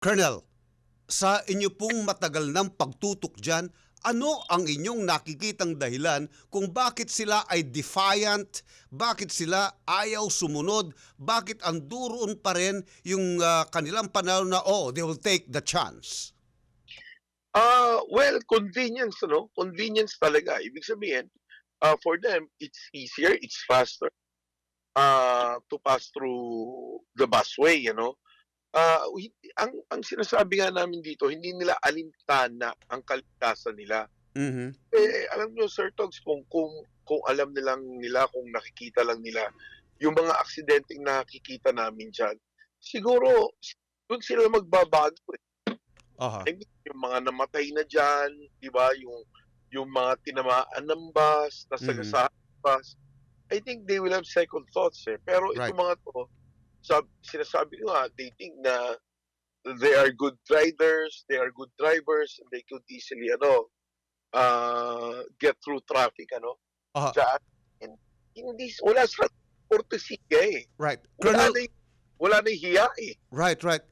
Colonel, sa inyo pong matagal ng pagtutok dyan, ano ang inyong nakikitang dahilan kung bakit sila ay defiant, bakit sila ayaw sumunod, bakit ang duroon pa rin yung ah, kanilang panahon na, oh, they will take the chance? Ah, well, convenience, no? Convenience talaga. Ibig sabihin, uh, for them, it's easier, it's faster uh, to pass through the busway, you know? Hi- ang ang sinasabi nga namin dito, hindi nila alintana ang kaligtasan nila. Mhm. Eh, alam nyo, Sir Togs, kung, kung, kung alam nilang nila, kung nakikita lang nila, yung mga aksidenteng nakikita namin dyan, siguro, doon sila magbabago. Eh. I mean, yung mga namatay na dyan, di ba? Yung, yung mga tinamaan ng bus, nasagasahan ng bus, I think they will have second thoughts eh. Pero Right. itong mga to, sab, sinasabi ko nga, they think na they are good riders, they are good drivers, and they could easily, ano, uh, get through traffic, ano. Aha. Dyan. And hindi, wala sa portesiga eh. Right. Wala Colonel, na, wala na hiya eh. right, right.